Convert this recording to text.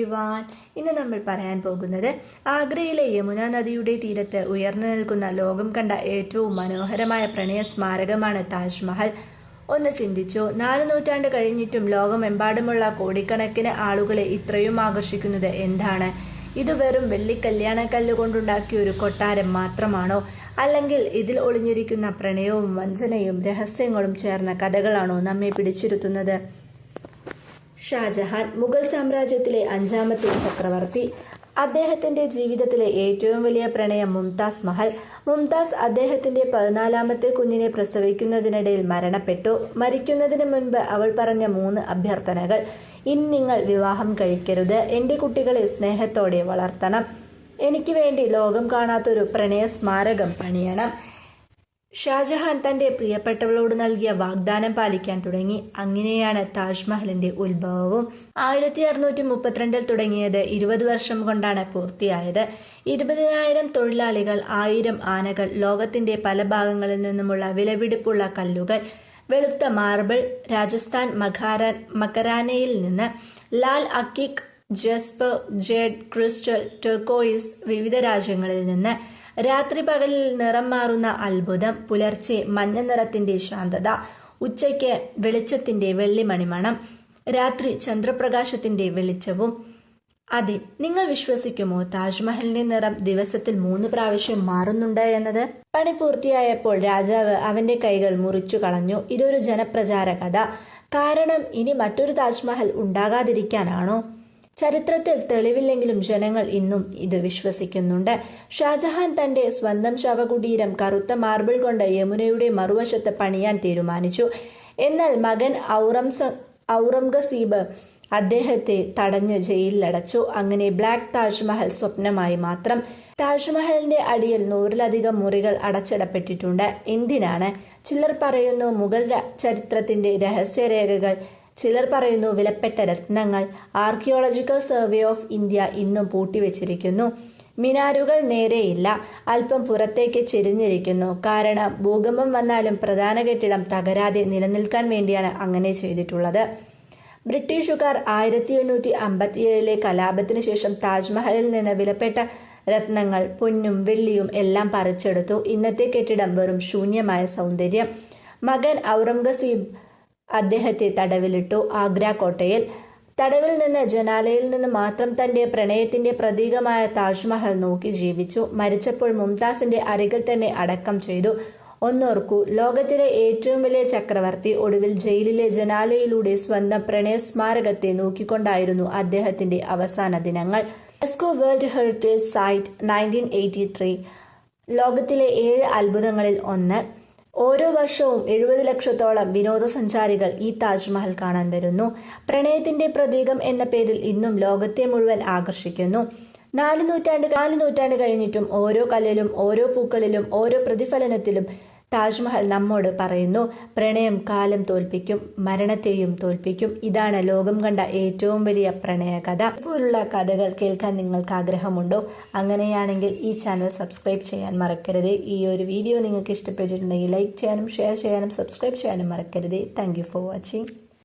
Every one ഇന്ന് നമ്മൾ പറയാൻ പോകുന്നത് ആഗ്രയിലെ യമുന നദിയുടെ തീരത്ത് ഉയർന്നു നിൽക്കുന്ന ലോകം കണ്ട ഏറ്റവും മനോഹരമായ പ്രണയ സ്മാരകമാണ് താജ്മഹൽ. ഒന്ന് ചിന്തിച്ചു നാല് നൂറ്റാണ്ട് കഴിഞ്ഞിട്ടും ലോകമെമ്പാടുമുള്ള കോടിക്കണക്കിന് ആളുകളെ ഇത്രയും ആകർഷിക്കുന്നത് എന്താണ്? ഇത് വെറും വെള്ളി കല്യാണക്കല്ല് കൊണ്ടുണ്ടാക്കിയ ഒരു കൊട്ടാരം മാത്രമാണോ? അല്ലെങ്കിൽ ഇതിൽ ഒളിഞ്ഞിരിക്കുന്ന പ്രണയവും വഞ്ചനയും രഹസ്യങ്ങളും ചേർന്ന കഥകളാണോ നമ്മെ പിടിച്ചിരുത്തുന്നത്? ഷാജഹാൻ മുഗൾ സാമ്രാജ്യത്തിലെ അഞ്ചാമത്തെ ചക്രവർത്തി. അദ്ദേഹത്തിന്റെ ജീവിതത്തിലെ ഏറ്റവും വലിയ പ്രണയം മുംതാസ് മഹൽ. മുംതാസ് അദ്ദേഹത്തിന്റെ പതിനാലാമത്തെ കുഞ്ഞിനെ പ്രസവിക്കുന്നതിനിടയിൽ മരണപ്പെട്ടു. മരിക്കുന്നതിന് മുൻപ് അവൾ പറഞ്ഞ മൂന്ന് അഭ്യർത്ഥനകൾ. ഇനി നിങ്ങൾ വിവാഹം കഴിക്കരുത്. എന്റെ കുട്ടികളെ സ്നേഹത്തോടെ വളർത്തണം. എനിക്ക് വേണ്ടി ലോകം കാണാത്തൊരു പ്രണയ സ്മാരകം പണിയണം. ഷാജഹാൻ തന്റെ പ്രിയപ്പെട്ടവളോട് നൽകിയ വാഗ്ദാനം പാലിക്കാൻ തുടങ്ങി. അങ്ങനെയാണ് താജ്മഹലിന്റെ ഉത്ഭവവും. ആയിരത്തി അറുന്നൂറ്റി മുപ്പത്തിരണ്ടിൽ തുടങ്ങിയത് ഇരുപത് വർഷം കൊണ്ടാണ് പൂർത്തിയായത്. ഇരുപതിനായിരം തൊഴിലാളികൾ ആയിരം ആനകൾ ലോകത്തിന്റെ പല ഭാഗങ്ങളിൽ നിന്നുമുള്ള വിലപിടിപ്പുള്ള കല്ലുകൾ വെളുത്ത മാർബിൾ രാജസ്ഥാൻ മഖാര മക്കരാനയിൽ നിന്ന് ലാൽ അക്കിക് ജസ്പർ ജെഡ് ക്രിസ്റ്റൽ ടെർക്കോയിസ് വിവിധ രാജ്യങ്ങളിൽ നിന്ന് രാത്രി പകലിൽ നിറം മാറുന്ന അത്ഭുതം പുലർച്ചെ മഞ്ഞ നിറത്തിന്റെ ശാന്തത ഉച്ചയ്ക്ക് വെളിച്ചത്തിന്റെ വെള്ളിമണിമണം രാത്രി ചന്ദ്രപ്രകാശത്തിന്റെ വെളിച്ചവും. അതെ നിങ്ങൾ വിശ്വസിക്കുമോ താജ്മഹലിന്റെ നിറം ദിവസത്തിൽ മൂന്ന് പ്രാവശ്യം മാറുന്നുണ്ട് എന്നത്? പണി പൂർത്തിയായപ്പോൾ രാജാവ് അവന്റെ കൈകൾ മുറിച്ചു കളഞ്ഞു. ഇതൊരു ജനപ്രചാര കഥ. കാരണം ഇനി മറ്റൊരു താജ്മഹൽ ഉണ്ടാകാതിരിക്കാനാണോ? ചരിത്രത്തിൽ തെളിവില്ലെങ്കിലും ജനങ്ങൾ ഇന്നും ഇത് വിശ്വസിക്കുന്നുണ്ട്. ഷാജഹാൻ തന്റെ സ്വന്തം ശവകുടീരം കറുത്ത മാർബിൾ കൊണ്ട് യമുനയുടെ മറുവശത്ത് പണിയാൻ തീരുമാനിച്ചു. എന്നാൽ മകൻ ഔറംസ ഔറംഗസീബ് അദ്ദേഹത്തെ തടഞ്ഞ് ജയിലിലടച്ചു. അങ്ങനെ ബ്ലാക്ക് താജ്മഹൽ സ്വപ്നമായി മാത്രം. താജ്മഹലിന്റെ അടിയിൽ നൂറിലധികം മുറികൾ അടച്ചിടപ്പെട്ടിട്ടുണ്ട്. എന്തിനാണ്? ചിലർ പറയുന്നു മുഗൾ ചരിത്രത്തിന്റെ രഹസ്യരേഖകൾ ചിലർ പറയുന്നു വിലപ്പെട്ട രത്നങ്ങൾ. ആർക്കിയോളജിക്കൽ സർവേ ഓഫ് ഇന്ത്യ ഇന്നും പൂട്ടിവെച്ചിരിക്കുന്നു. മിനാരുകൾ നേരെയില്ല. അല്പം പുറത്തേക്ക് ചെരിഞ്ഞിരിക്കുന്നു. കാരണം ഭൂകമ്പം വന്നാലും പ്രധാന കെട്ടിടം തകരാതെ നിലനിൽക്കാൻ വേണ്ടിയാണ് അങ്ങനെ ചെയ്തിട്ടുള്ളത്. ബ്രിട്ടീഷുകാർ ആയിരത്തി എണ്ണൂറ്റി അമ്പത്തിയേഴിലെ കലാപത്തിന് ശേഷം താജ്മഹലിൽ നിന്ന് വിലപ്പെട്ട രത്നങ്ങൾ പൊന്നും വെള്ളിയും എല്ലാം പറിച്ചെടുത്തു. ഇന്നത്തെ കെട്ടിടം വെറും ശൂന്യമായ സൗന്ദര്യം. മകൻ ഔറംഗസീബ് അദ്ദേഹത്തെ തടവിലിട്ടു ആഗ്ര കോട്ടയിൽ തടവിൽ നിന്ന് ജനാലയിൽ നിന്ന് മാത്രം തന്റെ പ്രണയത്തിന്റെ പ്രതീകമായ താജ്മഹൽ നോക്കി ജീവിച്ചു. മരിച്ചപ്പോൾ മുംതാസിന്റെ അരികിൽ തന്നെ അടക്കം ചെയ്തു. ഒന്നോർക്കൂ ലോകത്തിലെ ഏറ്റവും വലിയ ചക്രവർത്തി ഒടുവിൽ ജയിലിലെ ജനാലയിലൂടെ സ്വന്തം പ്രണയ സ്മാരകത്തെ നോക്കിക്കൊണ്ടായിരുന്നു അദ്ദേഹത്തിന്റെ അവസാന ദിനങ്ങൾ. UNESCO world heritage site nineteen ലോകത്തിലെ ഏഴ് അത്ഭുതങ്ങളിൽ ഒന്ന്. ഓരോ വർഷവും എഴുപത് ലക്ഷത്തോളം വിനോദസഞ്ചാരികൾ ഈ താജ്മഹൽ കാണാൻ വരുന്നു. പ്രണയത്തിന്റെ പ്രതീകം എന്ന പേരിൽ ഇന്നും ലോകത്തെ മുഴുവൻ ആകർഷിക്കുന്നു. നാല് നൂറ്റാണ്ട് നാല് നൂറ്റാണ്ട് കഴിഞ്ഞിട്ടും ഓരോ കല്ലിലും ഓരോ പൂക്കളിലും ഓരോ പ്രതിഫലനത്തിലും താജ്മഹൽ നമ്മോട് പറയുന്നു പ്രണയം കാലം തോൽപ്പിക്കും മരണത്തെയും തോൽപ്പിക്കും. ഇതാണ് ലോകം കണ്ട ഏറ്റവും വലിയ പ്രണയ കഥ. ഇതുപോലുള്ള കഥകൾ കേൾക്കാൻ നിങ്ങൾക്ക് ആഗ്രഹമുണ്ടോ? അങ്ങനെയാണെങ്കിൽ ഈ ചാനൽ സബ്സ്ക്രൈബ് ചെയ്യാൻ മറക്കരുത്. ഈ ഒരു വീഡിയോ നിങ്ങൾക്ക് ഇഷ്ടപ്പെട്ടിട്ടുണ്ടെങ്കിൽ ലൈക്ക് ചെയ്യാനും ഷെയർ ചെയ്യാനും സബ്സ്ക്രൈബ് ചെയ്യാനും മറക്കരുത്. Thank for watching.